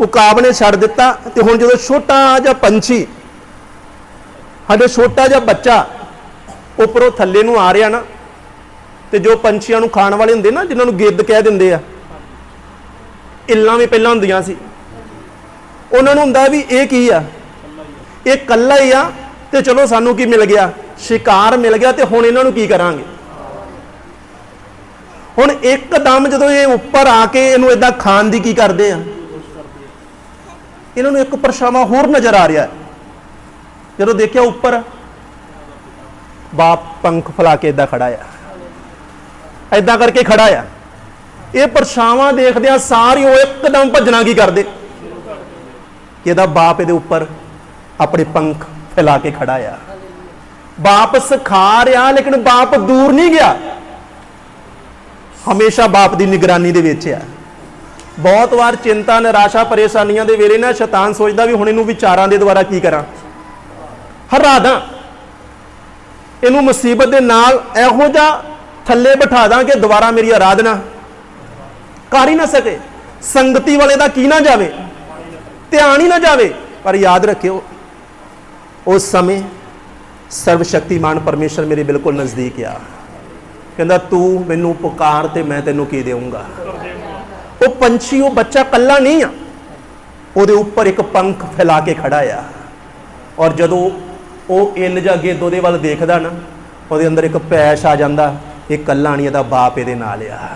ਉਕਾਬ ਨੇ ਛੱਡ ਦਿੱਤਾ ਤੇ ਹੁਣ ਜਦੋਂ ਛੋਟਾ ਜਿਹਾ ਪੰਛੀ, ਸਾਡੇ ਛੋਟਾ ਜਿਹਾ ਬੱਚਾ ਉੱਪਰੋਂ ਥੱਲੇ ਨੂੰ ਆ ਰਿਹਾ ਨਾ, ਤੇ ਜੋ ਪੰਛੀਆਂ ਨੂੰ ਖਾਣ ਵਾਲੇ ਹੁੰਦੇ ਨਾ, ਜਿਨ੍ਹਾਂ ਨੂੰ ਗਿੱਧ ਕਹਿ ਦਿੰਦੇ ਆ, ਇੱਲਾਂ ਵੀ ਪਹਿਲਾਂ ਹੁੰਦੀਆਂ ਸੀ। ਉਹਨਾਂ ਨੂੰ ਹੁੰਦਾ ਵੀ ਇਹ ਕੀ ਆ? ਇਹ ਕੱਲਾ ਹੀ ਆ ਤੇ ਚਲੋ ਸਾਨੂੰ ਕੀ ਮਿਲ ਗਿਆ? ਸ਼ਿਕਾਰ ਮਿਲ ਗਿਆ ਤੇ ਹੁਣ ਇਹਨਾਂ ਨੂੰ ਕੀ ਕਰਾਂਗੇ? ਹੁਣ ਇੱਕਦਮ ਜਦੋਂ ਇਹ ਉੱਪਰ ਆ ਕੇ ਇਹਨੂੰ ਇਦਾਂ ਖਾਣ ਦੀ ਕੀ ਕਰਦੇ ਆ? ਇਹਨਾਂ ਨੂੰ ਇੱਕ ਪਰਛਾਵਾਂ ਹੋਰ ਨਜ਼ਰ ਆ ਰਿਹਾ ਹੈ। ਜਦੋਂ ਦੇਖਿਆ ਉੱਪਰ, ਬਾਪ ਪੰਖ ਫਲਾ ਕੇ ਇਦਾਂ ਖੜਾ ਆ। ਇਦਾਂ ਕਰਕੇ ਖੜਾ ਆ। ਇਹ ਪਰਛਾਵਾਂ ਦੇਖਦਿਆਂ ਸਾਰੀ ਉਹ ਇੱਕਦਮ ਭੱਜਣਾ ਕੀ ਕਰਦੇ? ਕਿ ਇਹਦਾ ਬਾਪ ਇਹਦੇ ਉੱਪਰ ਆਪਣੇ ਪੰਖ ਫੈਲਾ ਕੇ ਖੜਾ ਆ। ਬਾਪ ਸਿਖਾ ਰਿਹਾ, ਲੇਕਿਨ ਬਾਪ ਦੂਰ ਨਹੀਂ ਗਿਆ। ਹਮੇਸ਼ਾ ਬਾਪ ਦੀ ਨਿਗਰਾਨੀ ਦੇ ਵਿੱਚ ਆ। ਬਹੁਤ ਵਾਰ ਚਿੰਤਾ, ਨਿਰਾਸ਼ਾ, ਪਰੇਸ਼ਾਨੀਆਂ ਦੇ ਵੇਲੇ ਨਾ ਸ਼ੈਤਾਨ ਸੋਚਦਾ ਵੀ ਹੁਣ ਇਹਨੂੰ ਵਿਚਾਰਾਂ ਦੇ ਦੁਆਰਾ ਕੀ ਕਰਾਂ। ਹਰਾ ਦਾਂ। ਇਹਨੂੰ ਮੁਸੀਬਤ ਦੇ ਨਾਲ ਇਹੋ ਜਿਹਾ ਥੱਲੇ ਬਿਠਾ ਦਾਂ ਕਿ ਦੁਬਾਰਾ ਮੇਰੀ ਆਰਾਧਨਾ ਕਰ ਹੀ ਨਾ ਸਕੇ। ਸੰਗਤੀ ਵਾਲੇ ਦਾ ਕੀ ਨਾ ਜਾਵੇ, ਧਿਆਨ ਹੀ ਨਾ ਜਾਵੇ। ਪਰ ਯਾਦ ਰੱਖਿਓ, ਉਸ ਸਮੇਂ ਸਰਵ ਸ਼ਕਤੀਮਾਨ ਪਰਮੇਸ਼ਰ ਮੇਰੇ ਬਿਲਕੁਲ ਨਜ਼ਦੀਕ ਆ। ਕਹਿੰਦਾ, ਤੂੰ ਮੈਨੂੰ ਪੁਕਾਰ ਤੇ ਮੈਂ ਤੈਨੂੰ ਕੀ ਦੇਵਾਂਗਾ ਉਹ ਪੰਛੀ, ਉਹ ਬੱਚਾ ਕੱਲਾ ਨਹੀਂ ਆ। ਉਹਦੇ ਉੱਪਰ ਇੱਕ ਪੰਖ ਫੈਲਾ ਕੇ ਖੜਾ ਆ। ਔਰ ਜਦੋਂ ਉਹ ਇੰਨ ਜਾਂ ਗਿੱਧ ਉਹਦੇ ਵੱਲ ਦੇਖਦਾ ਨਾ, ਉਹਦੇ ਅੰਦਰ ਇੱਕ ਪੈਸ਼ ਆ ਜਾਂਦਾ, ਇਹ ਕੱਲਾ ਨਹੀਂ, ਇਹਦਾ ਬਾਪ ਇਹਦੇ ਨਾਲ ਆ।